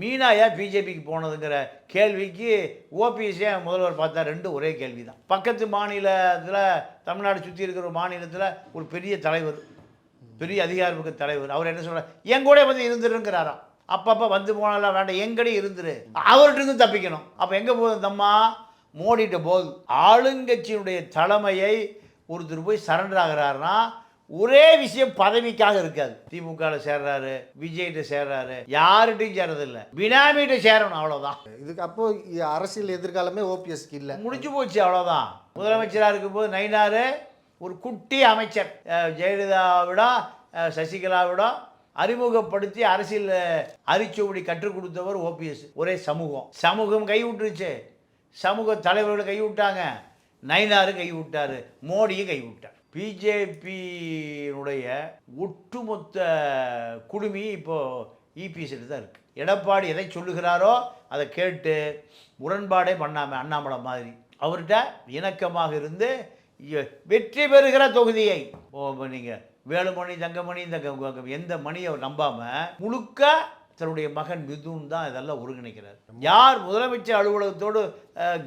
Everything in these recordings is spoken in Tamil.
மீனாயா பிஜேபிக்கு போனதுங்கிற கேள்விக்கு ஓபிஎஸ்ஏ முதல்வர் பார்த்தா ரெண்டும் ஒரே கேள்வி தான் பக்கத்து மாநிலத்தில் தமிழ்நாடு சுற்றி இருக்கிற ஒரு மாநிலத்தில் ஒரு பெரிய தலைவர் பெரிய அதிகாரமிக்க தலைவர். அவர் என்ன சொல்கிறார் என் கூட வந்து இருந்துருங்கிறாராம் அப்பப்போ வந்து போனாலாம் வேண்டாம். எங்கடி இருந்துரு. அவர்கிட்ட இருந்து தப்பிக்கணும். அப்போ எங்கே போகுது தம்மா மோடிட்ட போகுது. ஆளுங்கட்சியினுடைய தலைமையை ஒருத்தர் போய் சரண்டர் ஆகிறாருன்னா ஒரே விஷயம் பதவிக்காக இருக்காது. திமுகவில் சேர்றாரு விஜய்கிட்ட சேர்றாரு யார்கிட்டையும் சேர்றதில்ல. பினாமிகிட்ட சேரணும் அவ்வளோதான் இதுக்கு அப்போ அரசியல் எதிர்காலமே ஓபிஎஸ்க்கு இல்லை. முடிஞ்சு போச்சு அவ்வளோதான் முதலமைச்சராக இருக்கும்போது நயினார் ஒரு குட்டி அமைச்சர். ஜெயலலிதாவிட சசிகலாவிட அறிமுகப்படுத்தி அரசியல் அரிச்சுவடி கற்றுக் கொடுத்தவர் ஓபிஎஸ். ஒரே சமூகம். சமூகம் கை விட்டுருச்சு சமூக தலைவர்கள் கை விட்டாங்க நயினாரு கை விட்டாரு மோடியும் கை விட்டார் பிஜேபியினுடைய ஒட்டுமொத்த குழுமி இப்போது இபிஎஸ்ட்டு தான் இருக்குது எடப்பாடி எதை சொல்லுகிறாரோ அதை கேட்டு முரண்பாடே பண்ணாமல் அண்ணாமலை மாதிரி. அவர்கிட்ட இணக்கமாக இருந்து வெற்றி பெறுகிற தொகுதியை. நீங்கள் வேலுமணி தங்கமணி தங்க எந்த மணியை நம்பாமல் முழுக்க தன்னுடைய மகன் மிதுன் தான் இதெல்லாம் ஒருங்கிணைக்கிறார். யார் முதலமைச்சர் அலுவலகத்தோடு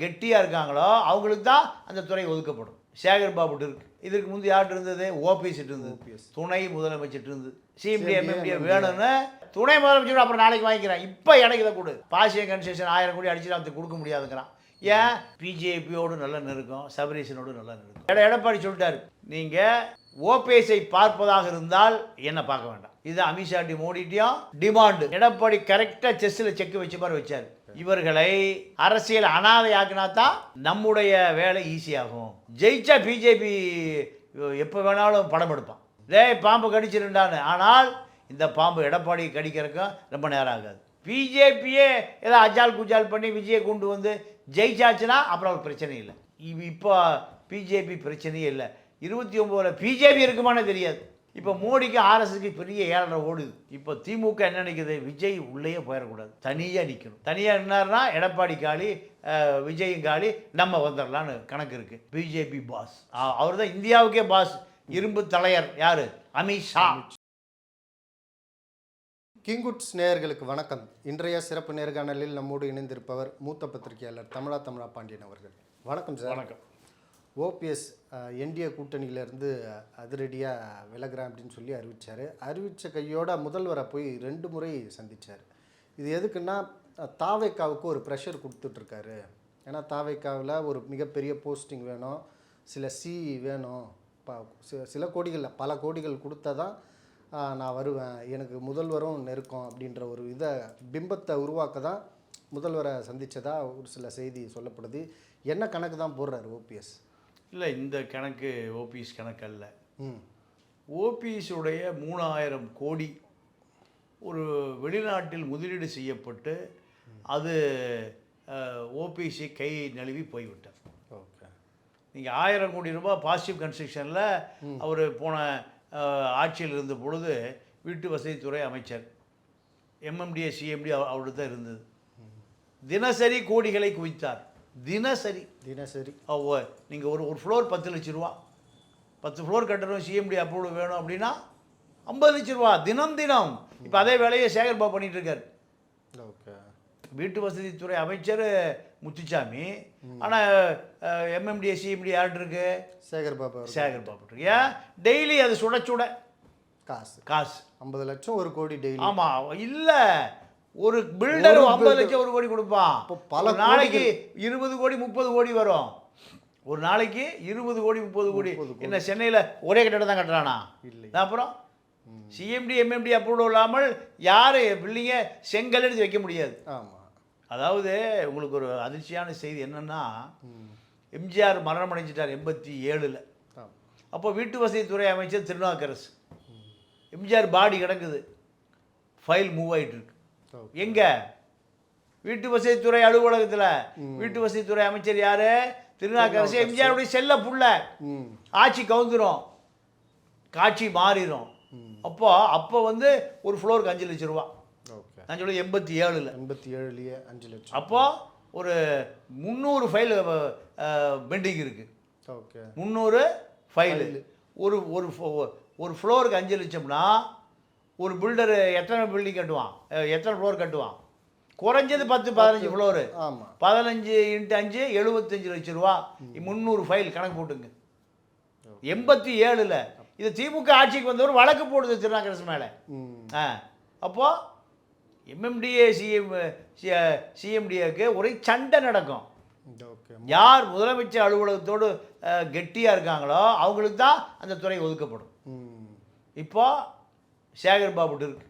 கெட்டியாக இருக்காங்களோ அவங்களுக்கு தான் அந்த துறை ஒதுக்கப்படும். சேகர் பாபுட்டு இருக்கு. இதற்கு முந்தி யார்கிட்ட இருந்தது? ஓபிஎஸ் இருந்தது. துணை முதலமைச்சர் இருந்தது சிஎம்டி எம்எம்டி வேணும்னு துணை முதலமைச்சர் அப்புறம் நாளைக்கு வாங்கிக்கிறேன். இப்போ எனக்கு இதை கொடு. பாசிய கன்செஷன் ஆயிரம் கோடி அடிச்சு அவருக்கு கொடுக்க முடியாதுங்கிறான். ஏன்? பிஜேபியோடு நல்ல நெருக்கம் சபரீசனோடு நல்ல நெருக்கம். எட எடப்பாடி சொல்லிட்டாரு. நீங்கள் ஓபிஎஸ்ஐ பார்ப்பதாக இருந்தால் என்ன பார்க்க வேண்டாம். இது அமித்ஷாட்டி மோடிட்டியும் டிமாண்டு எடப்பாடி கரெக்டாக செஸ்ஸில் செக் வச்ச மாதிரி வச்சார். இவர்களை அரசியல் அனாதையாக்கினா தான் நம்முடைய வேலை ஈஸியாகும் ஜெயிச்சா பிஜேபி எப்போ வேணாலும் படம் எடுப்பான். டேய் பாம்பு கடிச்சிருண்டான்னு ஆனால் இந்த பாம்பு எடப்பாடி கடிக்கிறதுக்கும் ரொம்ப நேரம் ஆகாது. பிஜேபியே ஏதோ அஜால் குஜால் பண்ணி விஜயை கொண்டு வந்து ஜெயிச்சாச்சுன்னா அப்புறம் ஒரு பிரச்சனை இல்லை. இப்போ பிஜேபி பிரச்சனையே இல்லை. இருபத்தி ஒம்போதில் பிஜேபி இருக்குமானே தெரியாது. இப்போ மோடிக்கு ஆர்எஸ்க்கு பெரிய ஏழரை ஓடுது. இப்போ திமுக என்ன நினைக்குது? விஜய் உள்ளேயே போயிடக்கூடாது தனியாக நிற்கணும் தனியாக நின்னார்னா எடப்பாடி காலி அஹ், விஜயும் காலி நம்ம வந்துடலான்னு கணக்கு இருக்குது பிஜேபி பாஸ். அவர் தான் இந்தியாவுக்கே பாஸ். இரும்பு தலையர் யார்? அமித்ஷா கிங்குட்ஸ் நேயர்களுக்கு வணக்கம். இன்றைய சிறப்பு நேர்காணலில் நம்மோடு இணைந்திருப்பவர் மூத்த பத்திரிகையாளர் தமிழா தமிழா பாண்டியன் அவர்கள். வணக்கம் சார். வணக்கம். ஓபிஎஸ் என்டிஏ கூட்டணியிலேருந்து அதிரடியாக விலகிறேன் அப்படின்னு சொல்லி அறிவித்தார் அறிவித்த கையோட முதல்வரை போய் ரெண்டு முறை சந்தித்தார் இது எதுக்குன்னா தாவைக்காவுக்கு தாவேக்காவுக்கு ஒரு ப்ரெஷர் கொடுத்துட்ருக்காரு. ஏன்னா தாவேக்காவில் ஒரு மிகப்பெரிய போஸ்டிங் வேணும் சில சி வேணும் ப சில கோடிகளில் பல கோடிகள் கொடுத்தா தான் நான் வருவேன் எனக்கு முதல்வரும் நெருக்கம் அப்படின்ற ஒரு இதை பிம்பத்தை உருவாக்க தான் முதல்வரை சந்தித்ததாக ஒரு சில செய்தி சொல்லப்படுது. என்ன கணக்கு தான் போடுறாரு ஓபிஎஸ்? இல்லை இந்த கணக்கு ஓபிஎஸ் கணக்கு அல்ல. ஓபிஎஸுடைய மூணாயிரம் கோடி ஒரு வெளிநாட்டில் முதலீடு செய்யப்பட்டு அது ஓபிஎஸ்சி கை நழுவி போய்விட்டார் ஓகே. நீங்கள் ஆயிரம் கோடி ரூபாய் பாசிட்டிவ் கன்ஸ்ட்ரக்ஷனில் அவர் போன ஆட்சியில் இருந்த பொழுது வீட்டு வசதித்துறை அமைச்சர் எம்எம்டிஏ சிஎம்டி அவர்கிட்ட தான் இருந்தது. தினசரி கோடிகளை குவித்தார். தினசரி. தினசரி. நீங்கள் ஒரு ஒரு ஃப்ளோர் பத்து லட்ச ரூபா. பத்து ஃப்ளோர் கட்டணும் சிஎம்டி அப்ரூவல் வேணும் அப்படின்னா ஐம்பது லட்ச ரூபா தினம் தினம். இப்போ அதே வேலையை சேகர் பாபு பண்ணிட்டு இருக்காரு. ஓகே. வீட்டு வசதித்துறை அமைச்சர் முத்துச்சாமி ஆனால் எம்எம்டிஏ சிஎம்டி யார்கிட்ட இருக்கு? சேகர் பாபு. சேகர் பாபு இருக்கு. ஏன்? டெய்லி அது சுட சுட. காசு. காசு. ஐம்பது லட்சம் ஒரு கோடி டெய்லி. ஆமாம் இல்லை. ஒரு பில்டர் ஐம்பது. லட்சம் ஒரு கோடி கொடுப்பான் அப்போ பல நாளைக்கு இருபது கோடி முப்பது கோடி வரும். ஒரு நாளைக்கு இருபது கோடி முப்பது கோடி. என்ன சென்னையில் ஒரே கட்டடம் தான் கட்டுறானா? இல்லை. அப்புறம் சிஎம்டி எம்எம்டி அப்ரூவல் இல்லாமல் யார் பில்டிங்கை செங்கல் எடுத்து வைக்க முடியாது. ஆமாம் அதாவது உங்களுக்கு ஒரு அதிர்ச்சியான செய்தி என்னன்னா எம்ஜிஆர் மரணம் அடைஞ்சிட்டார் எண்பத்தி ஏழில். அப்போ வீட்டு வசதித்துறை அமைச்சர் திருநாக்கரசு எம்ஜிஆர் பாடி கிடக்குது. ஃபைல் மூவ் ஆயிட்டு இருக்கு. எங்க? வீட்டு வசதித்துறை அலுவலகத்தில். வீட்டு வசதித்துறை அமைச்சர் யாரு? திருநாக்கரசு எம்ஜிஆருடைய செல்ல புள்ள. ஆட்சி கவுந்துரும். காட்சி மாறிடும் அப்போ அப்போ வந்து ஒரு ஃப்ளோருக்கு அஞ்சு லட்ச ரூபா. நான் சொல்லுது எண்பத்தி ஏழில். எண்பத்தி ஏழுலேயே அஞ்சு லட்சம். அப்போ ஒரு முந்நூறு ஃபைல் பெண்டிங் இருக்கு. ஓகே முந்நூறு ஃபைலு ஒரு ஒரு ஒரு ஃப்ளோருக்கு அஞ்சு லட்சம்னா ஒரு பில்டரு எத்தனை பில்டிங் கட்டுவான்? எத்தனை ஃப்ளோர் கட்டுவான்? குறைஞ்சது பத்து பதினஞ்சு ஃப்ளோரு பதினஞ்சு இன்ட்டு அஞ்சு எழுபத்தஞ்சு லட்ச ரூபா. முந்நூறு ஃபைல் கணக்கு போட்டுங்க. எண்பத்தி ஏழில். இது திமுக ஆட்சிக்கு வந்தவர் வழக்கு போடுது திருநாக்கரசு மேலே. ஆ. அப்போது எம்எம்டிஏ சிஎம் சிஎம்டிஏக்கு ஒரே சண்டை நடக்கும். யார் முதலமைச்சர் அலுவலகத்தோடு அஹ், கெட்டியா இருக்காங்களோ அவங்களுக்கு தான் அந்த துறை ஒதுக்கப்படும். ம். இப்போ சேகர் பாபுட்டு இருக்கு.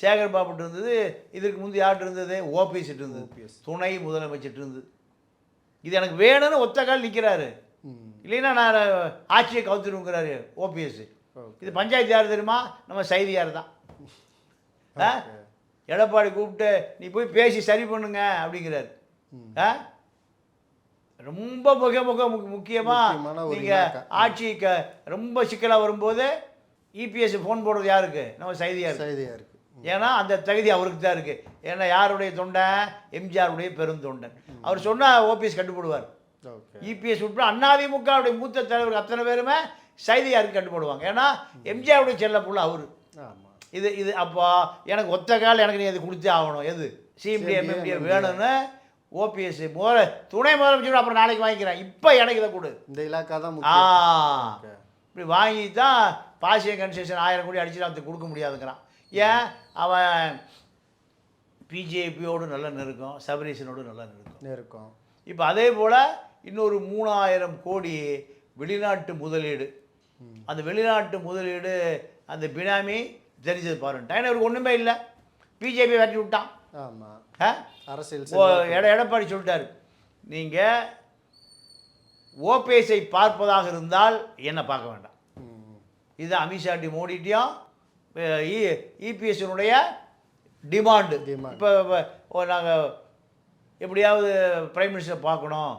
சேகர் பாபுட்டு இருந்தது இதற்கு முந்தைய யார்கிட்ட இருந்தது? ஓபிஎஸ் இருந்தது. துணை முதலமைச்சர் இருந்தது. இது எனக்கு வேணும்னு ஒத்த கால் நிற்கிறாரு இல்லைன்னா நான் ஆட்சியை கவுத்துருங்கிறாரு ஓபிஎஸ். இது பஞ்சாயத்து யார் தெரியுமா? நம்ம சைதியார் தான். ஆ? எடப்பாடி கூப்பிட்டு நீ போய் பேசி சரி பண்ணுங்க அப்படிங்கிறாரு. ஆ? ரொம்ப மிக மிக முக்கியமாக நீங்கள். ஆட்சி க ரொம்ப சிக்கலாக வரும்போது இபிஎஸ் ஃபோன் போடுறது யாருக்கு? நம்ம சைதியார் இருக்குது ஏன்னா அந்த தகுதி அவருக்கு தான் இருக்குது ஏன்னா யாருடைய தொண்டன் எம்ஜிஆருடைய பெருந்தொண்டன் அவர் சொன்னால் ஓபிஎஸ் கண்டுபிடுவார். இபிஎஸ் உட்பட அண்ணாதிமுகவுடைய மூத்த தலைவர் அத்தனை பேருமே சைதியாருக்கு கண்டுபிடுவாங்க. ஏன்னா எம்ஜிஆருடைய செல்ல புள்ள அவர். இது இது அப்போ எனக்கு ஒத்த கால் எனக்கு நீ அது கொடுத்தே ஆகணும். எது? CMD MMD. வேணும்னு ஓபிஎஸ் முதல துணை முதலமைச்சர் அப்புறம் நாளைக்கு வாங்கிக்கிறேன். இப்போ எனக்கு இதை கொடு. இந்த இலாக்கா தான் ஆ. இப்படி வாங்கி தான் பாசிய கன்செஷன் ஆயிரம் கோடி அடிச்சு அவனுக்கு கொடுக்க முடியாதுங்கிறான். ஏன்? அவன் பிஜேபியோடு நல்ல நெருக்கம் சபரீசனோடு நல்ல நெருக்கம். நெருக்கம். இப்போ அதே போல் இன்னொரு மூணாயிரம் கோடி வெளிநாட்டு முதலீடு. அந்த வெளிநாட்டு முதலீடு அந்த பினாமி தெரிஞ்சது பாருங்க. இவருக்கு ஒன்றுமே இல்லை. பிஜேபி விரட்டி விட்டான். ஆமாம்? அரசியல். எட எடப்பாடி சொல்லிட்டாரு. நீங்கள் ஓபிஎஸ்ஐ பார்ப்பதாக இருந்தால் என்ன பார்க்க வேண்டாம். இது அமித்ஷாட்டி மோடிட்டையும் இபிஎஸ்னுடைய டிமாண்டு Demand. இப்போ நாங்கள் எப்படியாவது பிரைம் மினிஸ்டர் பார்க்கணும்.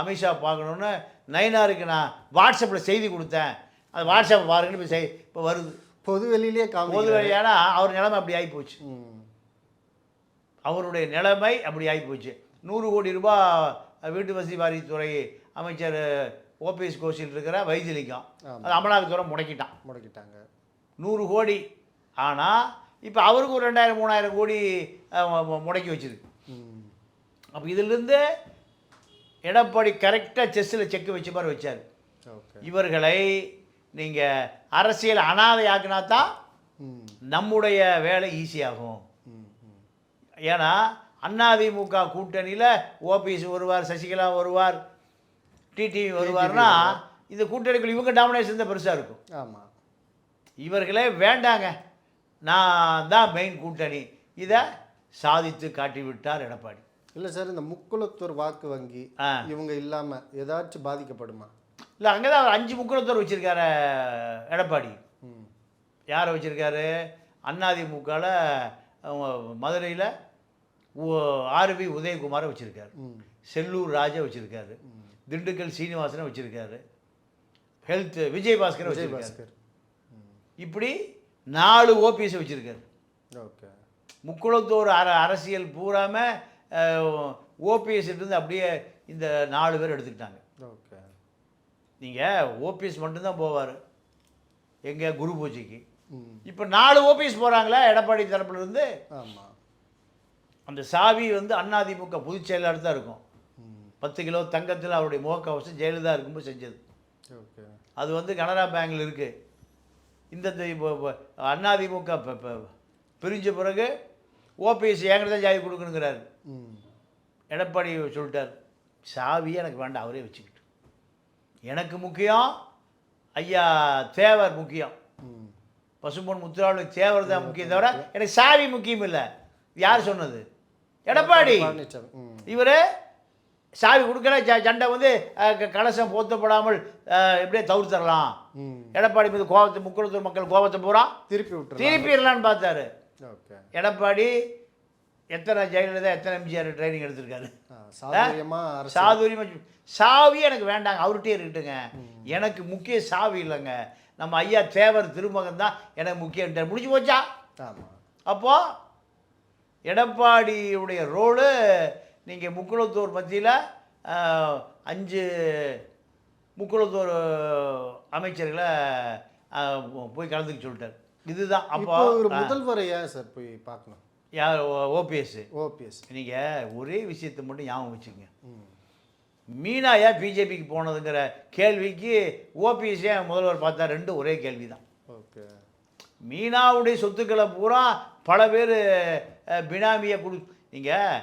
அமித்ஷா பார்க்கணுன்னு நயினாருக்கு நான் வாட்ஸ்அப்பில் செய்தி கொடுத்தேன். அது வாட்ஸ்அப் பாருங்கன்னு இப்போ செய் இப்போ வருது. பொது வெளியிலேயே பொது காமிக்கிறாரு வழியானா அவர் நிலைமை அப்படி ஆகிப்போச்சு அவருடைய நிலைமை அப்படி ஆகிப்போச்சு நூறு கோடி ரூபாய் வீட்டு வசதி வாரியத்துறை அமைச்சர் ஓபிஎஸ் கோஷில் இருக்கிற வைத்திலிங்கம். ஆமா. அது அமலாக்கத்துறை முடக்கிட்டான். முடக்கிட்டாங்க. நூறு கோடி. ஆனால் இப்போ அவருக்கு ஒரு ரெண்டாயிரம் மூணாயிரம் கோடி முடக்கி வச்சிருக்கு ம். அப்போ இதிலிருந்து எடப்பாடி கரெக்டாக செஸ்ஸில் செக் வச்ச மாதிரி வச்சார். இவர்களை நீங்கள் அரசியல் அனாதை ஆக்கினா தான் நம்முடைய வேலை ஈஸியாகும் ஏன்னா அதிமுக கூட்டணியில் ஓபிஎஸ் வருவார் சசிகலா வருவார் டிடிவி வருவார்னா இந்த கூட்டணிக்குள்ள இவங்க டாமினேஷன் தான் பெருசாக இருக்கும். ஆமாம் இவர்களே வேண்டாங்க. நான் தான் மெயின் கூட்டணி. இதை சாதித்து காட்டிவிட்டார் எடப்பாடி. இல்லை சார் இந்த முக்குளத்தூர் வாக்கு வங்கி ஆ. இவங்க இல்லாமல் ஏதாச்சும் பாதிக்கப்படுமா? இல்லை அங்கே தான் அவர் அஞ்சு முக்குளத்தோர் வச்சுருக்காரு எடப்பாடி. ம். யாரை வச்சுருக்காரு? அதிமுகவில் மதுரையில் ஆர்வி உதயகுமாரை வச்சுருக்காரு. ம். செல்லூர் ராஜா வச்சுருக்காரு. திண்டுக்கல் சீனிவாசனை வச்சுருக்காரு. ஹெல்த் விஜயபாஸ்கரை வச்சுருக்காரு விஜயபாஸ்கர். ம் இப்படி நாலு ஓபிஎஸ் வச்சுருக்காரு. ஓகே. முக்குளத்தோர் அர அரசியல் பூராம ஓபிஎஸ் இருந்து அப்படியே இந்த நாலு பேர் எடுத்துக்கிட்டாங்க. ஓகே. நீங்கள் ஓபிஎஸ் மட்டும்தான் போவார். எங்கே குரு பூஜைக்கு. இப்போ நாலு ஓபிஎஸ் போகிறாங்களே எடப்பாடி தரப்புல இருந்து. ஆமாம் அந்த சாவி வந்து அதிமுக பொதுச் செயலாளர் தான் இருக்கும். பத்து கிலோ தங்கத்தில் அவருடைய முகக்கவசம் ஜெயலலிதா இருக்கும்போது செஞ்சது. ஓகே. அது வந்து கனரா பேங்கில் இருக்குது இந்த அதிமுக பிரிஞ்ச பிறகு ஓபிஎஸ் என்கிட்ட தான் சாவி கொடுக்கணுங்கிறாரு. ம். எடப்பாடி சொல்லிட்டார். சாவி எனக்கு வேண்டாம் அவரே வச்சுக்கிட்டு. எனக்கு முக்கியம் ஐயா தேவர் முக்கியம். பசும்பொன் முத்துராவளி தேவர் தான் முக்கியம் தவிர எனக்கு சாவி முக்கியம் இல்லை. யார் சொன்னது? எடப்பாடி இவர் சாவி கொடுக்கல ச- சண்டை வந்து கலசம் போத்தப்படாமல் அஹ், எப்படியே தவிர்த்தரலாம் எடப்பாடி மீது கோபத்தை முக்குளத்தூர் மக்கள் கோபத்தை பூரா திருப்பி விட்டுறலாம். திருப்பிடலான்னு பார்த்தாரு. எடப்பாடி எத்தனை ஜெயலலிதா எத்தனை எம்ஜிஆர் ட்ரைனிங் எடுத்திருக்காரு? சாதுரியமா சாவி எனக்கு வேண்டாங்க அவர்கிட்டயே இருக்கட்டுங்க. எனக்கு முக்கிய சாவி இல்லைங்க. நம்ம ஐயா தேவர் திருமகன் தான் எனக்கு முக்கியம் முடிஞ்சு போச்சா? ஆமாம் அப்போ எடப்பாடியுடைய ரோலு நீங்கள் முக்குளத்தூர் மத்தியில் அஞ்சு முக்குளத்தூர் அமைச்சர்களை போய் கலந்துக்க சொல்லிட்டார். இதுதான் அப்போ ஒரு முதல்வரை ஏன் சார் போய் பார்க்கணும்? யார்? ஓபிஎஸ். ஓபிஎஸ். நீங்கள் ஒரே விஷயத்தை மட்டும் ஞாபகம் வச்சுக்கோங்க. ம். மீனா ஏன் பிஜேபிக்கு போனதுங்கிற கேள்விக்கு ஓபிஎஸ் ஏன் முதல்வர் பார்த்தா ரெண்டும் ஒரே கேள்வி தான் ஓகே. மீனாவுடைய சொத்துக்களை பூரா பல பேர் பினாமியை கொடு நீங்கள்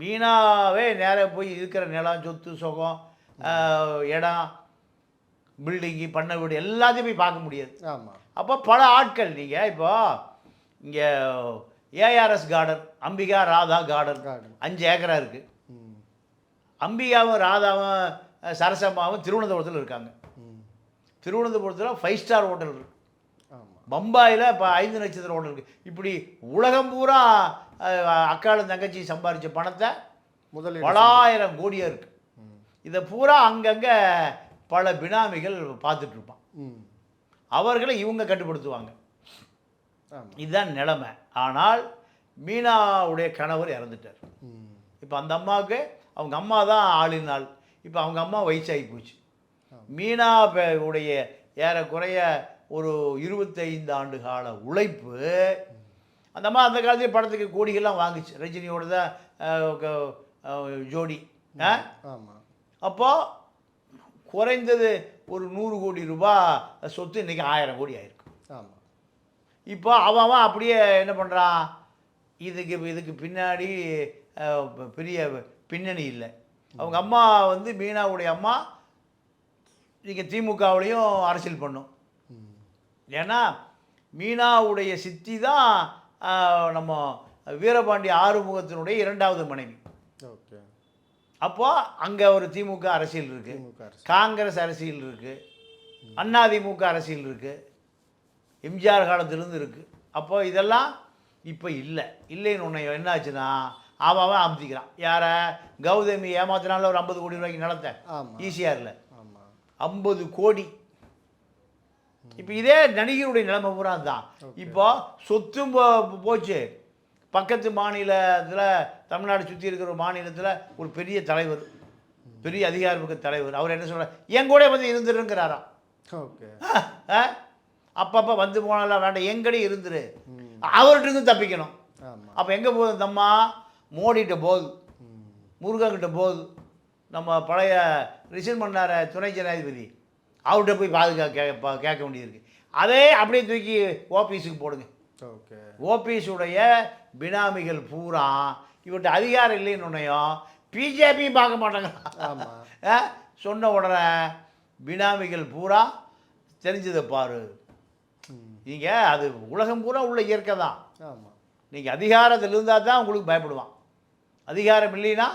மீனாவே நேராக போய் இருக்கிற நிலம் சொத்து சுகம் இடம் பில்டிங்கு பண்ணை வீடு எல்லாத்தையும் போய் பார்க்க முடியாது. ஆமாம் அப்போ பல ஆட்கள் நீங்கள் இப்போ இங்கே ARS garden Ambika Radha garden அஞ்சு ஏக்கரா இருக்குது அம்பிகாவும் ராதாவும் சரசம்மாவும் திருவனந்தபுரத்தில் இருக்காங்க. திருவனந்தபுரத்தில் ஃபைவ் ஸ்டார் ஹோட்டல் இருக்குது பம்பாயில் இப்போ ஐந்து நட்சத்திர ஹோட்டல் இருக்குது இப்படி உலகம் பூரா அஹ், அக்காளும் தங்கச்சி சம்பாரித்த பணத்தை முதலீடு பலாயிரம் கோடியாக இருக்குது இதை பூரா அங்கங்கே பல பினாமிகள் ம். அவர்களை இவங்க கட்டுப்படுத்துவாங்க. இதுதான் நிலைமை. ஆனால் மீனாவுடைய கணவர் இறந்துட்டார். இப்போ அந்த அம்மாவுக்கு அவங்க அம்மா தான் ஆளினாள் இப்போ அவங்க அம்மா வயசாகி போச்சு. மீனா உடைய ஏறக்குறைய ஒரு இருபத்தைந்து ஆண்டு கால உழைப்பு அந்த அம்மா அந்த காலத்துல படத்துக்கு கோடிகள்லாம் வாங்குச்சு. ரஜினியோட தான் ஜோடி. ஆமாம் அப்போது குறைந்தது ஒரு நூறு கோடி ரூபாய் சொத்து இன்றைக்கி ஆயிரம் கோடி ஆயிருக்கு. ஆமாம் இப்போ அவன் அவன் அப்படியே என்ன பண்ணுறான் இதுக்கு இதுக்கு பின்னாடி பெரிய பின்னணி இல்லை. அவங்க அம்மா வந்து மீனாவுடைய அம்மா நீங்கள் திமுகவுலையும் அரசியல் பண்ணும். ஏன்னா மீனாவுடைய சித்தி தான் நம்ம வீரபாண்டி ஆறுமுகத்தினுடைய இரண்டாவது மனைவி. ஓகே. அப்போ அங்கே ஒரு திமுக அரசியல் இருக்குது திமுக காங்கிரஸ் அரசியல் இருக்குது அண்ணாதிமுக அரசியல் இருக்குது எம்ஜிஆர் காலத்திலிருந்து இருக்குது அப்போ இதெல்லாம் இப்போ இல்லை. இல்லைன்னு ஒன்று என்ன ஆச்சுன்னா அவன் அவன் அமுத்திக்கிறான். யாரை? கௌதமி ஏமாத்தினால ஒரு ஐம்பது கோடி ரூபாய்க்கு நிலத்தை. ஆமாம் ஈஸியாரில் ஆமாம் ஐம்பது கோடி. இப்போ இதே நடிகருடைய நிலைமை பூரா தான் இப்போ சொத்தும் போ- போச்சு. பக்கத்து மாநிலத்தில் தமிழ்நாடு சுற்றி இருக்கிற மாநிலத்தில் ஒரு பெரிய தலைவர் பெரிய அதிகாரமிக்க தலைவர். அவர் என்ன சொல்கிறார் என் கூட வந்து இருந்துருங்கிறாராம் ஓகே. அப்பப்போ வந்து போனாலாம் வேண்டாம் எங்கடி இருந்துரு? அவர்கிட்ட இருந்து தப்பிக்கணும். அப்போ எங்கே போகுது? இந்த அம்மா மோடிகிட்ட போகுது முருகன்கிட்ட போகுது. நம்ம பழைய ரிசன் பண்ணார துணை ஜனாதிபதி. அவர்கிட்ட போய் பாதுகாக்க கேட்க வேண்டியிருக்கு அதே அப்படியே தூக்கி ஓபிஎஸ்க்கு போடுங்க. ஓகே. ஓபிஎஸுடைய பினாமிகள் பூரா இவர்கிட்ட அதிகாரம் இல்லைன்னு உடனேயும் பிஜேபியும் பார்க்க மாட்டாங்க? சொன்ன உடனே பினாமிகள் பூரா தெரிஞ்சதை பாரு. நீங்கள் அது உலகம் பூரா உள்ள இயற்கை தான். ஆமாம் நீங்கள் அதிகாரத்தில் இருந்தால் தான் உங்களுக்கு பயப்படுவான். அதிகாரம் இல்லைன்னா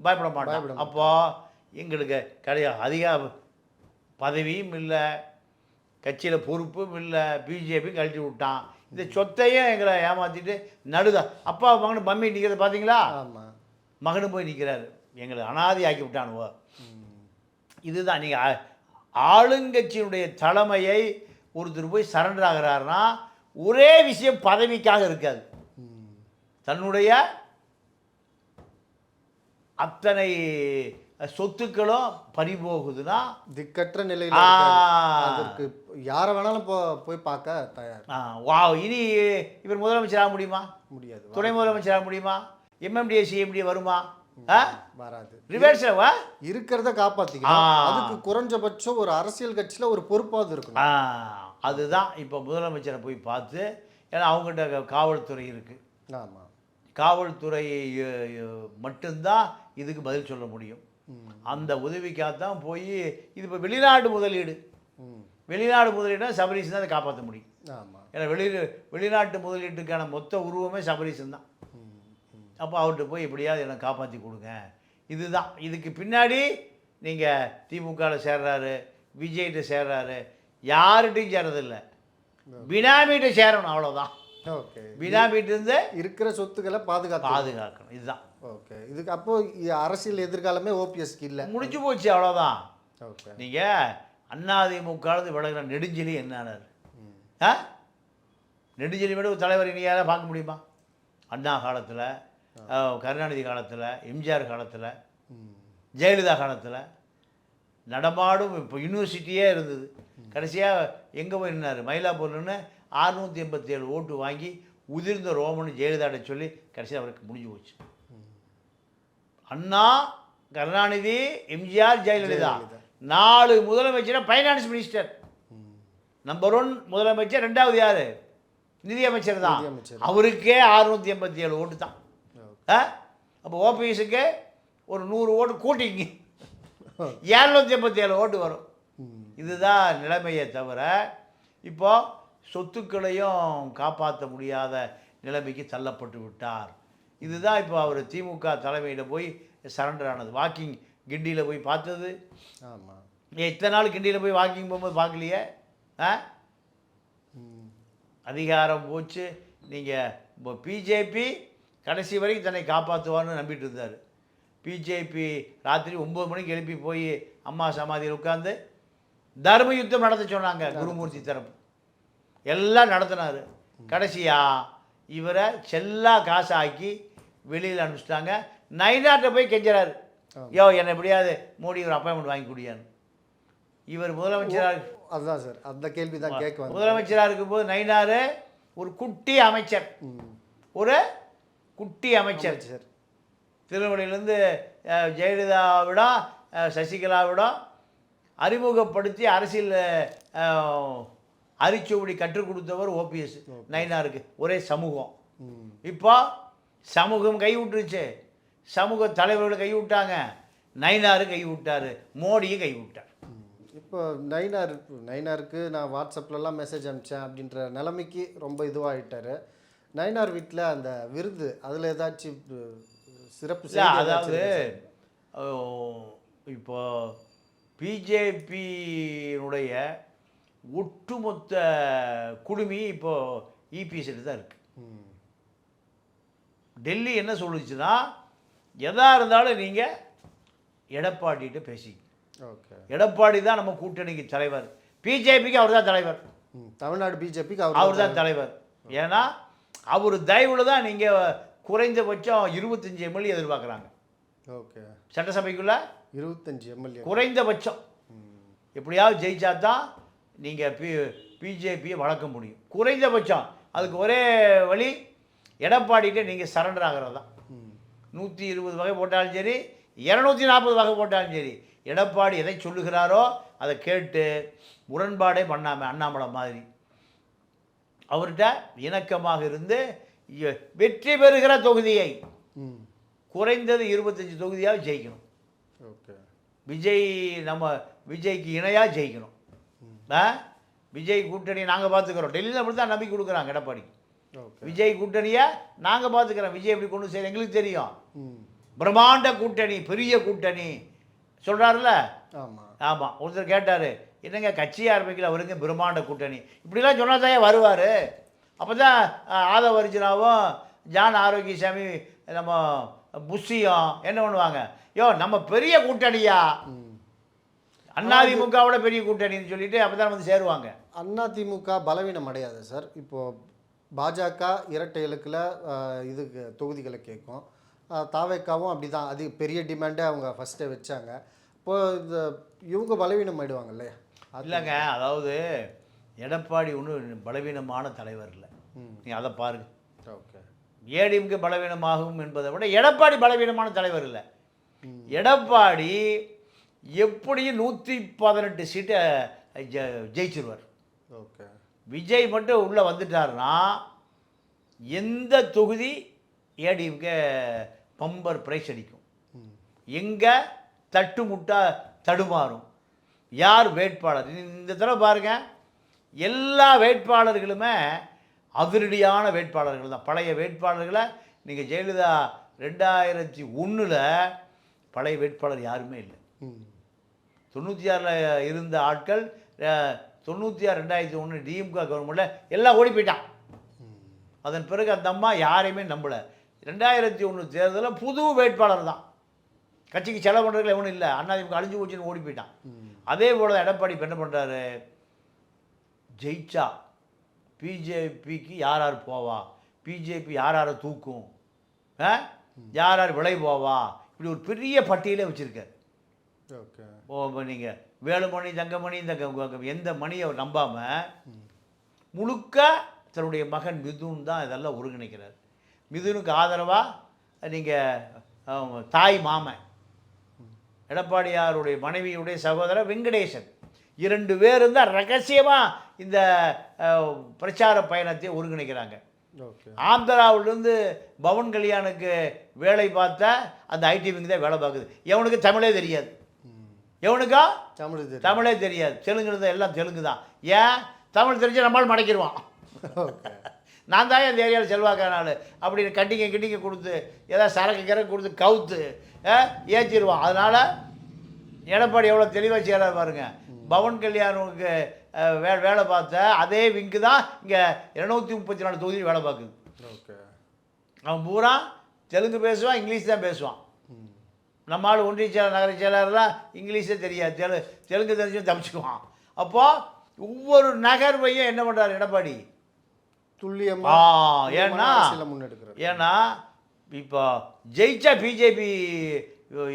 பயப்பட மாட்டான். மாட்டான். அப்போ எங்களுக்கு கிடையாது. அதிகார பதவியும் இல்லை கட்சியில் பொறுப்பும் இல்லை பிஜேபி கழட்டி விட்டான். இந்த சொத்தையும் எங்களை ஏமாற்றிட்டு நடுதா. அப்பா மகனு மம்மி நிற்கிறத பார்த்தீங்களா ஆமாம் மகனு போய் நிற்கிறாரு எங்களை அனாதி ஆக்கி விட்டானுவோ. இதுதான் நீங்கள் ஆளுங்கட்சியினுடைய தலைமையை ஒருத்தர் போய் சரண்டர் ஆகிறாருன்னா ஒரே விஷயம் பதவிக்காக இருக்காது. தன்னுடைய அத்தனை சொத்துக்களும் பறிபோகுதுன்னா திக்கற்ற நிலையில். அதற்கு யாரை வேணாலும் போ போய் பார்க்க தயார். ஆ, வா இனி இவர் முதலமைச்சர் ஆக முடியுமா? முடியாது. துணை முதலமைச்சர் ஆக முடியுமா? எம்எம்டிஏ சிஎம்டிஏ வருமா? வராது. இருக்கிறத காப்பாத்திக்கணும். ஆ. அதுக்கு குறைஞ்சபட்சம் ஒரு அரசியல் கட்சியில ஒரு பொறுப்பாவது இருக்கணும். ஆ அதுதான் இப்போ முதலமைச்சரை போய் பார்த்து ஏன்னா அவங்ககிட்ட காவல்துறை இருக்குது ஆமா. காவல்துறை மட்டும்தான் இதுக்கு பதில் சொல்ல முடியும். அந்த உதவிக்காகத்தான் போய் இது இப்போ வெளிநாட்டு முதலீடு. வெளிநாடு முதலீடுனா சபரீஸ் தான் அதை காப்பாற்ற முடியும். ஆமா. ஏன்னா வெளி வெளிநாட்டு முதலீட்டுக்கான மொத்த உருவமே சபரீசன் தான். அப்போ அவர்கிட்ட போய் எப்படியாவது என்னை காப்பாற்றி கொடுங்க. இதுதான். இதுக்கு பின்னாடி நீங்கள் திமுகவில் சேர்றாரு விஜய்கிட்ட சேர்றாரு யார்கிட்டையும் சேர்றதில்ல. பினாமிகிட்ட சேரணும் அவ்வளோதான் ஓகே. பினாமிகிட்டேருந்து இருக்கிற சொத்துக்களை பாதுகாத்து. பாதுகாக்கணும். இதுதான். ஓகே. இதுக்கு அப்போ அரசியல் எதிர்காலமே ஓபிஎஸ்க்கு இல்லை. முடிஞ்சு போச்சு அவ்வளோதான் ஓகே. நீங்கள் அண்ணாதிமுகலேருந்து விலகின நெடுஞ்செலி என்னானார் ஆ? நெடுஞ்செலி விட ஒரு தலைவர் இனி யாராவது பார்க்க முடியுமா? அண்ணா காலத்தில் கருணாநிதி காலத்தில் எம்ஜிஆர் காலத்தில் ஜெயலலிதா காலத்தில் நடமாடும் இப்போ யூனிவர்சிட்டியே இருந்தது. கடைசியாக எங்கே போய் நின்னார்? மயிலாப்பூர் அறுநூற்றி எண்பத்தேழு ஓட்டு வாங்கி உதிர்ந்த ரோமன் ஜெயலலிதாட்ட சொல்லி கடைசியில் அவருக்கு முடிஞ்சு போச்சு. அண்ணா கருணாநிதி எம்ஜிஆர் ஜெயலலிதா. நாலு முதலமைச்சர் ஃபைனான்ஸ் மினிஸ்டர் நம்பர் ஒன் முதலமைச்சர் ரெண்டாவது யாரு? நிதியமைச்சர் தான். அவருக்கே அறுநூத்தி எண்பத்தி ஏழு ஓட்டு தான். அப்போ ஓபிஎஸ்க்கு ஒரு நூறு ஓட்டு கூட்டிங்க. இரநூத்தி எண்பத்தி ஏழு ஓட்டு வரும். இதுதான் நிலைமையே தவிர இப்போ சொத்துக்களையும் காப்பாற்ற முடியாத நிலைமைக்கு தள்ளப்பட்டு விட்டார். இதுதான் இப்போ அவர் திமுக தலைமையில் போய் சரண்டர் ஆனது. வாக்கிங் கிண்டியில் போய் பார்த்தது. ஆமாம் ஏன் இத்தனை நாள் கிண்டியில் போய் வாக்கிங் போகும்போது பார்க்கலையே? ஆ? அதிகாரம் போச்சு. நீங்கள் இப்போ பிஜேபி கடைசி வரைக்கும் தன்னை காப்பாற்றுவார்னு நம்பிட்டு இருந்தார். பிஜேபி ராத்திரி ஒம்பது மணிக்கு எழுப்பி போய் அம்மா சமாதியில் உட்காந்து தர்ம யுத்தம் நடத்த சொன்னாங்க. குருமூர்த்தி தரப்பு. எல்லாம் நடத்தினார். கடைசியா இவரை செல்லா காசாக்கி வெளியில் அனுப்பிச்சிட்டாங்க. நைனாட்டை போய் கெஞ்சுறாரு. யோ என்னை எப்படியாவது மோடி ஒரு அப்பாயின்மெண்ட் வாங்கி குடியான்னு. இவர் முதலமைச்சராக அதுதான் சார். அந்த கேள்வி தான் கேட்க வந்தேன் முதலமைச்சராக இருக்கும்போது நயினார் ஒரு குட்டி அமைச்சர். ஒரு குட்டி அமைச்சர். சரி திருவள்ளியிலேருந்து ஜெயலலிதாவிடம் சசிகலாவிடம் அறிமுகப்படுத்தி அரசியல் அரிச்சுவடி கற்றுக் கொடுத்தவர் ஓபிஎஸ் நயினாருக்கு. ஒரே சமூகம். இப்போ சமூகம் கை விட்டுருச்சு. சமூக தலைவர்கள் கை விட்டாங்க. நயினாரு கை விட்டாரு. மோடியும் கை விட்டார். இப்போ நைனார் நைனாருக்கு நான் வாட்ஸ்அப்லலாம் மெசேஜ் அனுப்பிச்சேன் அப்படின்ற நிலைமைக்கு ரொம்ப இதுவாகிட்டாரு நைனார் வீட்டில் அந்த விருது அதில் ஏதாச்சும் சிறப்பு அதாவது இப்போ பிஜேபியினுடைய ஒட்டுமொத்த குடுமி இப்போ இபிஎஸ்ட்டு தான் இருக்கு. ம். டெல்லி என்ன சொல்லுச்சுன்னா எதா இருந்தாலும் நீங்கள் எடப்பாடிகிட்ட பேசி ஓகே. எடப்பாடி தான் நம்ம கூட்டணிக்கு தலைவர். பிஜேபிக்கு அவர் தான் தலைவர். தமிழ்நாடு பிஜேபிக்கு அவர் அவர் தான் தலைவர். ஏன்னா அவர் தயவுல தான் நீங்கள் குறைந்தபட்சம் இருபத்தஞ்சி எம்எல்ஏ எதிர்பார்க்குறாங்க. ஓகே. சட்டசபைக்குள்ள இருபத்தஞ்சி எம்எல்ஏ. குறைந்தபட்சம். எப்படியாவது ஜெயிச்சா தான் நீங்கள் பி பிஜேபியை வளர்க்க முடியும். குறைந்தபட்சம் அதுக்கு ஒரே வழி எடப்பாடிகிட்ட நீங்கள் சரண்டர் ஆகிறது தான். நூற்றி இருபது வகை போட்டாலும் சரி இரநூத்தி நாற்பது வகை போட்டாலும் சரி எடப்பாடி எதை சொல்லுகிறாரோ அதை கேட்டு முரண்பாடே பண்ணாமல் அண்ணாமலை மாதிரி. அவர்கிட்ட இணக்கமாக இருந்து வெற்றி பெறுகிற தொகுதியை குறைந்தது இருபத்தஞ்சி தொகுதியாக ஜெயிக்கணும். ஓகே. விஜய் நம்ம விஜய்க்கு இணையாக ஜெயிக்கணும். விஜய் கூட்டணி நாங்கள் பார்த்துக்கிறோம். டெல்லியில் அப்படி தான் நம்பிக்கை கொடுக்குறாங்க எடப்பாடி. விஜய் கூட்டணியை நாங்கள் பார்த்துக்கிறோம். விஜய் எப்படி கொண்டு செய்ய எங்களுக்கு தெரியும். பிரம்மாண்ட கூட்டணி பெரிய கூட்டணி. சொல்கிறாருல்ல ஆமாம் ஆமாம் ஒருத்தர் கேட்டார் என்னங்க கட்சி ஆரம்பிக்கல அவருங்க பிரம்மாண்ட கூட்டணி. இப்படிலாம் சொன்னா தான் வருவார்? அப்போ தான் ஆதவ அர்ஜுனாவும் ஜான் ஆரோக்கியசாமி நம்ம புஷியும் என்ன பண்ணுவாங்க? யோ நம்ம பெரிய கூட்டணியா? ம் அண்ணாதிமுகவோட பெரிய கூட்டணின்னு சொல்லிட்டு அப்போ தான் வந்து சேருவாங்க. அதிமுக பலவீனம் அடையாது சார். இப்போ பாஜக இரட்டை இலக்கில் இதுக்கு தொகுதிகளை கேட்கும். தாவேக்காவும் அப்படி தான் அது பெரிய டிமாண்டே அவங்க ஃபஸ்ட்டே வச்சாங்க. இப்போ இந்த இவங்க பலவீனம் ஆயிடுவாங்க இல்லையா இல்லைங்க அதாவது எடப்பாடி ஒன்றும் பலவீனமான தலைவர் இல்லை. ம். நீ அதை பாருங்க. ஓகே. ஏடிஎம்கே பலவீனமாகும் என்பதை விட எடப்பாடி பலவீனமான தலைவர் இல்லை. எடப்பாடி எப்படியும் நூற்றி பதினெட்டு சீட்டை ஜெ- ஜெயிச்சிருவார். ஓகே. விஜய் மட்டும் உள்ளே வந்துட்டாருன்னா எந்த தொகுதி ஏடிஎம்கே பம்பர் பிரைஸ் அடிக்கும். எங்கே தட்டுமுட்டா தடுமாறும். யார் வேட்பாளர்? இந்த தடவை பாருங்க. எல்லா வேட்பாளர்களுமே அதிரடியான வேட்பாளர்கள் தான். பழைய வேட்பாளர்களை நீங்கள் ஜெயலலிதா ரெண்டாயிரத்தி ஒன்றில் பழைய வேட்பாளர் யாருமே இல்லை. தொண்ணூற்றி ஆறில் இருந்த ஆட்கள் தொண்ணூற்றி ஆறு ரெண்டாயிரத்தி ஒன்று டிஎம்கே கவர்மெண்ட்டில் எல்லாம் ஓடி போயிட்டான். அதன் பிறகு அந்த அம்மா யாரையுமே நம்பலை. ரெண்டாயிரத்தி ஒன்று தேர்தலில் புது வேட்பாளர் தான். கட்சிக்கு செலவு பண்ணுறதுல எவனும் இல்லை. அண்ணாதிமுக அழிஞ்சு போச்சுன்னு ஓடி போயிட்டான். அதே போல் எடப்பாடி இப்போ என்ன பண்ணுறாரு ஜெயிச்சா பிஜேபிக்கு யார் யார் போவா? பிஜேபி யார் யாரை தூக்கும்? யார் யார் விலை போவா? இப்படி ஒரு பெரிய பட்டியலே வச்சுருக்காரு. ஓகே ஓ இப்போ நீங்கள் வேலுமணி தங்கமணி இந்த எந்த மணியை நம்பாமல் முழுக்க தன்னுடைய மகன் மிதுன் தான் இதெல்லாம் ஒருங்கிணைக்கிறார். மிதுனுக்கு ஆதரவாக நீங்கள் தாய் மாமன் எடப்பாடியாருடைய மனைவியுடைய சகோதரர் வெங்கடேசன். இரண்டு பேரும் தான் ரகசியமாக இந்த பிரச்சார பயணத்தை ஒருங்கிணைக்கிறாங்க. ஆந்திராவிலேருந்து பவன் கல்யாணுக்கு வேலை பார்த்தா அந்த ஐடி விங் தான் வேலை பார்க்குது. எவனுக்கு தமிழே தெரியாது. எவனுக்கா? தமிழ் தமிழே தெரியாது. தெலுங்கு தான் எல்லாம் தெலுங்கு தான் ஏன்? தமிழ் தெரிஞ்சு நம்மால் மடக்கிடுவான் நான் தான் இந்த ஏரியாவில் செல்வாக்கான ஆள் அப்படின்னு கட்டிங்க கிட்டிங்க கொடுத்து ஏதாவது சரக்கு கிறக்கு கொடுத்து கவுத்து ஏற்றிடுவான் அதனால் எடப்பாடி எவ்வளோ தெளிவாக செய்யறாரு பாருங்க. பவன் கல்யாணுக்கு வே வேலை பார்த்த அதே விங்கு தான் இங்கே இருநூத்தி முப்பத்தி நாலு தொகுதியில் வேலை பார்க்குது. ஓகே. அவன் பூரா தெலுங்கு பேசுவான் இங்கிலீஷ் தான் பேசுவான். நம்ம ஆள் ஒன்றிய செயலர் நகர செயலர்லாம் இங்கிலீஷே தெரியாது. தெலு தெலுங்கு தெரிஞ்சும் தப்பிச்சுக்குவான். அப்போது ஒவ்வொரு நகர்வையும் என்ன பண்ணுறாரு எடப்பாடி? துல்லியமா ஆ ஏன்னா முன்னெடுக்கிறார். ஏன்னா இப்போ ஜெயிச்சா பிஜேபி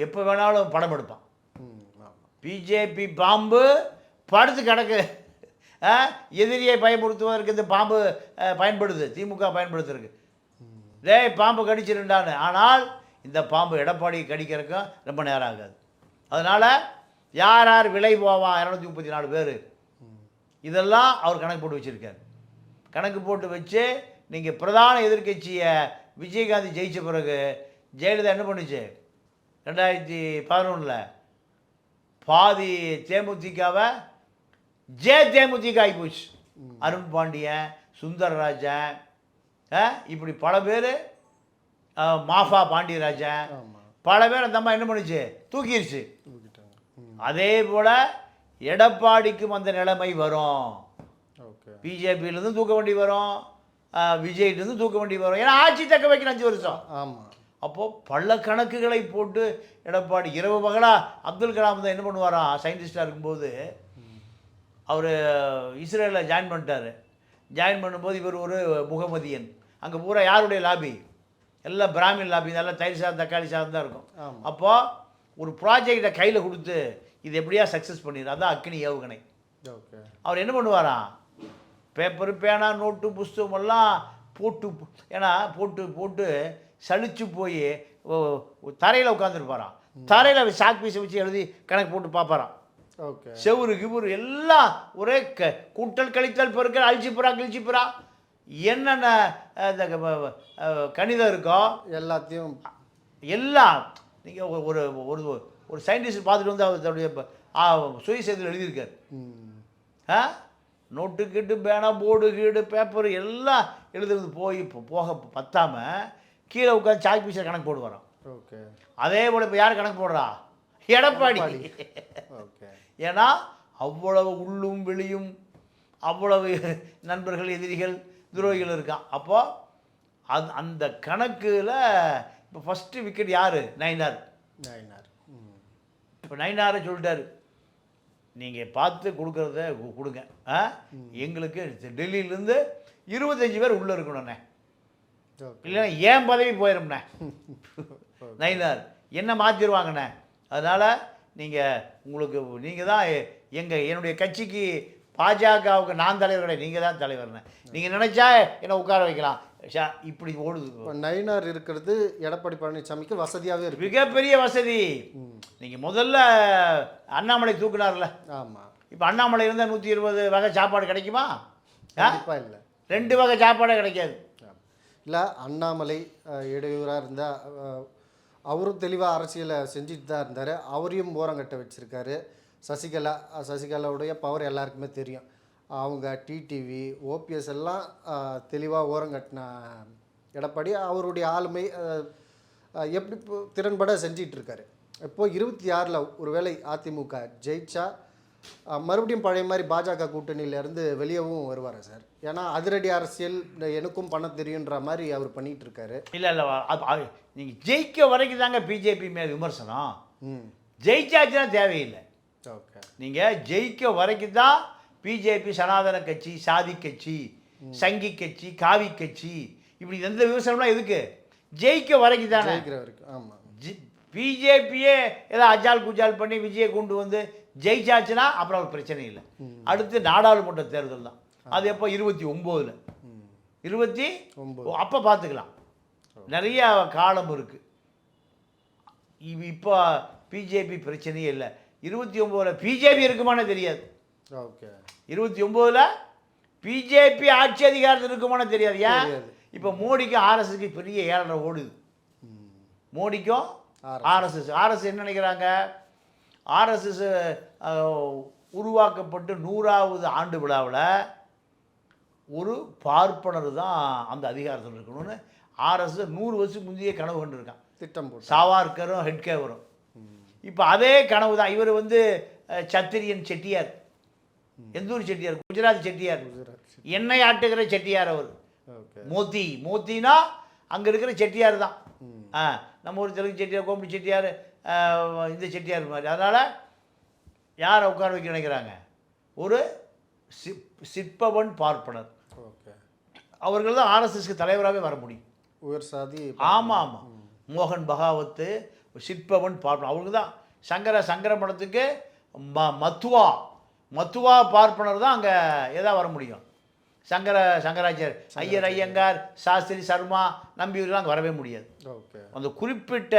எப்போ வேணாலும் படம் எடுப்பான். பிஜேபி பாம்பு படுத்து கிடக்கு. எதிரியை பயமுறுத்துவதற்கு இந்த பாம்பு பயன்படுது. திமுக பயன்படுத்துறதுக்கு. டேய் பாம்பு கடிச்சிருண்டான்னு ஆனால் இந்த பாம்பு எடப்பாடி கடிக்கிறதுக்கும் ரொம்ப நேரம் ஆகாது. அதனால் யார் யார் விலை போவான் இரநூத்தி முப்பத்தி நாலு பேர். இதெல்லாம் அவர் கணக்கு போட்டு வச்சுருக்கார். கணக்கு போட்டு வச்சு நீங்கள் பிரதான எதிர்க்கட்சியை விஜயகாந்த் ஜெயிச்ச பிறகு ஜெயலலிதா என்ன பண்ணுச்சு? ரெண்டாயிரத்தி பதினொன்றில் பாதி தேமுதிகவை ஜே தேமுதிக ஆகிப்போச்சு அருண் பாண்டியன் சுந்தரராஜன் இப்படி பல பேர் மாஃபா பாண்டியராஜன். பல பேர் அந்த அம்மா என்ன பண்ணுச்சு? ம். அதே போல் எடப்பாடிக்கும் அந்த நிலைமை வரும். ஓகே. பிஜேபியிலேருந்து தூக்க வேண்டி வரும். விஜய்லேருந்து தூக்க வேண்டி வரும். ஏன்னா ஆட்சி தக்க வைக்கணும் அஞ்சு வருஷம். ஆமாம் அப்போது பல கணக்குகளை போட்டு எடப்பாடி இரவு பகலா அப்துல் கலாம் தான் என்ன பண்ணுவாராம் சயின்டிஸ்டாக இருக்கும்போது அவர் இஸ்ரேலில் ஜாயின் பண்ணிட்டாரு. ஜாயின் பண்ணும்போது இவர் ஒரு முகமதியன். அங்கே பூரா யாருடைய லாபி எல்லாம் பிராமின் லாபி எல்லாம் தயிர் சாதம் தக்காளி சாதம் தான் இருக்கும். அப்போது ஒரு ப்ராஜெக்டை கையில் கொடுத்து இது எப்படியா சக்ஸஸ் பண்ணிடு அதான் அக்னி ஏவுகணை. அவர் என்ன பண்ணுவாராம் பேப்பரு பேனா நோட்டு புஸ்தகம் எல்லாம் போட்டு ஏன்னா போட்டு போட்டு சலிச்சு போய் தரையில் உட்காந்துருப்பாராம் தரையில் சாக் பீஸை வச்சு எழுதி கணக்கு போட்டு பார்ப்பாராம் ஓகே. செவுரு கிவுரு எல்லாம் ஒரே க கூட்டல் கழித்தல் பெருக்கல் அழிச்சிப்புறா கிழிச்சிப்புறா என்னென்ன இந்த கணிதம் இருக்கோ எல்லாத்தையும் எல்லாம் நீங்கள் ஒரு ஒரு ஒரு சயின்டிஸ்ட் பார்த்துட்டு வந்து அவர் தன்னுடைய சுயசேதில் எழுதியிருக்காரு. ஆ நோட்டு கிட்டு பேனா போர்டு கீடு பேப்பர் எல்லாம் எழுதுறது போய் போக பத்தாமல் கீழே உட்காந்து சாக் பீஸில் கணக்கு போட்டு வரோம் ஓகே. அதே போல் இப்போ யார் கணக்கு போடுறா? எடப்பாடி. ஓகே. ஏன்னா அவ்வளவு உள்ளும் வெளியும் அவ்வளவு நண்பர்கள் எதிரிகள் துரோகிகள் இருக்கான். அப்போ அது அந்த கணக்கில் இப்போ ஃபஸ்ட்டு விக்கெட் யார்? நைனார் நைனார் ம். இப்போ நைனாரை சொல்லிட்டாரு. நீங்கள் பார்த்து கொடுக்குறத கொடுங்க. ஆ? எங்களுக்கு டெல்லியிலேருந்து இருபத்தஞ்சி பேர் உள்ளே இருக்கணும்ண்ணே இல்லைன்னா ஏன் பதவி போயிரும்ண்ணே நைனார் என்ன மாற்றிடுவாங்கண்ணே அதனால் நீங்கள் உங்களுக்கு நீங்கள் தான் எங்கள் என்னுடைய கட்சிக்கு பாஜகவுக்கு நான் தலைவர் கிடையாது நீங்கள் தான் தலைவர்ண்ணே நீங்கள் நினச்சா என்னை உட்கார வைக்கலாம்? ஷா இப்படி ஓடுது நைனார் இருக்கிறது எடப்பாடி பழனிசாமிக்கு வசதியாகவே இருக்கு. மிகப்பெரிய வசதி. நீங்கள் முதல்ல அண்ணாமலை தூக்குனார்ல. ஆமாம் இப்போ அண்ணாமலை இருந்தால் நூற்றி இருபது வகை சாப்பாடு கிடைக்குமா? கண்டிப்பாக இல்லை. ரெண்டு வகை சாப்பாடே கிடைக்காது. இல்லை அண்ணாமலை இடையூறாக இருந்தால் அவரும் தெளிவாக அரசியலை செஞ்சுட்டு தான் இருந்தார். அவரையும் ஓரங்கட்ட வச்சுருக்காரு. சசிகலா சசிகலாவுடைய பவர் எல்லாருக்குமே தெரியும். அவங்க டிடிவி ஓபிஎஸ் எல்லாம் தெளிவாக ஓரங்கட்டின எடப்பாடி அவருடைய ஆளுமை எப்படி திறன்பட செஞ்சிட்டு இருக்காரு இப்போது இருபத்தி ஆறில் ஒருவேளை அதிமுக ஜெயிச்சா மறுபடியும் பழைய மாதிரி பாஜக கூட்டணியிலேருந்து வெளியவும் வருவார் சார்? ஏன்னா அதிரடி அரசியல் எனக்கும் பண்ண தெரியுன்ற மாதிரி அவர் பண்ணிட்டு இருக்காரு இல்லை இல்லை நீங்கள் ஜெயிக்க வரைக்கும் தாங்க பிஜேபி மேல் விமர்சனம். ம். ஜெயிச்சாச்சுன்னா தேவையில்லை. ஓகே நீங்கள் ஜெயிக்க வரைக்கும் தான் பிஜேபி சனாதன கட்சி சாதி கட்சி சங்கி கட்சி காவி கட்சி இப்படி எந்த விமர்சனம்லாம் எதுக்கு? ஜெயிக்க வரைக்கும் தானே? ஜெயிக்கிற வரைக்கும் ஆமாம் பிஜேபியே ஏதோ அஜால் குஜால் பண்ணி விஜயை கொண்டு வந்து ஜெயிச்சாச்சுன்னா அப்புறம் ஒரு பிரச்சனை இல்லை. அடுத்து நாடாளுமன்ற தேர்தல் தான். அது எப்போ? இருபத்தி ஒம்போதில். இருபத்தி ஒம்பது. அப்போ பார்த்துக்கலாம் நிறைய காலம் இருக்குது இப்போ பிஜேபி பிரச்சனையே இல்லை. இருபத்தி ஒம்போதில் பிஜேபி இருக்குமானே தெரியாது. ஓகே. இருபத்தி ஒம்போதில் பிஜேபி ஆட்சி அதிகாரத்தில் இருக்குமானே தெரியாது. ஏன். இப்போ மோடிக்கும் ஆர்எஸ்க்கு பெரிய ஏழரை ஓடுது. மோடிக்கும். ஆர்எஸ்எஸ். ஆர்எஸ் என்ன நினைக்கிறாங்க? ஆர்எஸ்எஸ் உருவாக்கப்பட்டு நூறாவது ஆண்டு விழாவில் ஒரு பார்ப்பனர் தான் அந்த அதிகாரத்தில் இருக்கணும்னு ஆர்எஸ் நூறு வருஷம் முந்தைய கனவு கண்டிருக்கான். திட்டம் போட்டு. சாவார்கரும் ஹெட்கேவரும். இப்போ அதே கனவு தான் இவர் வந்து சத்திரியன் செட்டியார். எந்த ஊர் செட்டியார்? குஜராத் செட்டியார். எண்ணெய் ஆட்டுகிற செட்டியார் அவர். மோத்தி மோத்தினா அங்கே இருக்கிற செட்டியார் தான். ஆ நம்ம ஒரு தெலுங்கு செட்டியார் கோம்பி செட்டியார் இந்த செட்டியார் மாதிரி. அதனால் யாரை உட்கார வைக்க நினைக்கிறாங்க? ஒரு சிற்பவன் பார்ப்பனர். ஓகே. அவர்கள் தான் ஆர்எஸ்எஸ்க்கு தலைவராகவே வர முடியும். உயர் சாதி ஆமாம். ஆமாம் மோகன் பகாவத்து சிற்பவன் பார்ப்பனர். அவங்க தான் சங்கர சங்கர மடத்துக்கு ம மத்துவா. மத்துவா பார்ப்பனர் தான் அங்கே எதா வர முடியும். சங்கர சங்கராச்சார் ஐயர் ஐயங்கார் சாஸ்திரி சர்மா நம்பியூர்லாம் அங்கே வரவே முடியாது. ஓகே. அந்த குறிப்பிட்ட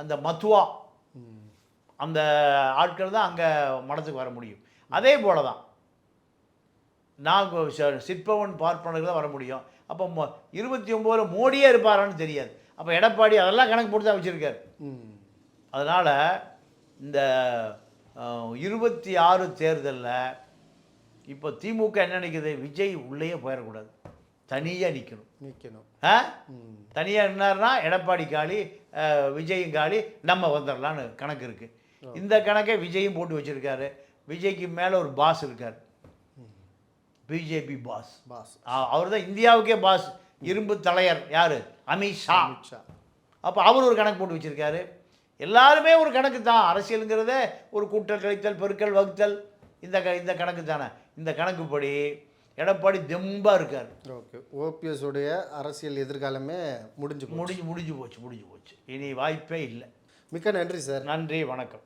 அந்த மத்துவா. அந்த ஆட்கள் தான் அங்கே மடத்துக்கு வர முடியும். அதே போல தான் நான் சிற்பவன் பார்ப்பனர்கள் தான் வர முடியும். அப்போ மொ இருபத்தி ஒம்போதில் மோடியே இருப்பாரான்னு தெரியாது. அப்போ எடப்பாடி அதெல்லாம் கணக்கு போட்டு தான் வச்சுருக்காரு. அதனால் இந்த இருபத்தி ஆறு தேர்தலில் இப்போ திமுக என்ன நினைக்குது? விஜய் உள்ளேயே போயிடக்கூடாது. தனியாக நிற்கணும் நிற்கணும் ஆ? தனியாக இருந்தார்னா எடப்பாடி காலி அஹ், விஜயும் காலி நம்ம வந்துடலான்னு கணக்கு இருக்குது இந்த கணக்கை விஜயும் போட்டு வச்சுருக்காரு. விஜய்க்கு மேலே ஒரு பாஸ் இருக்கார். BJP pass. பாஸ். அவர் தான் இந்தியாவுக்கே பாஸ். இரும்பு தலையர் யார்? அமித்ஷா. அமித்ஷா. அப்போ அவர் ஒரு கணக்கு போட்டு வச்சுருக்காரு. எல்லாருமே ஒரு கணக்கு தான். அரசியலுங்கிறதே ஒரு கூட்டல் கழித்தல் பெருக்கல் வகுத்தல். இந்த க இந்த கணக்கு தானே. இந்த கணக்குப்படி எடப்பாடி தெம்பாக இருக்கார். ஓகே. ஓபிஎஸ் உடைய அரசியல் எதிர்காலமே முடிஞ்சு. முடிஞ்சு முடிஞ்சு போச்சு முடிஞ்சு போச்சு. இனி வாய்ப்பே இல்லை. மிக்க நன்றி சார். நன்றி வணக்கம்.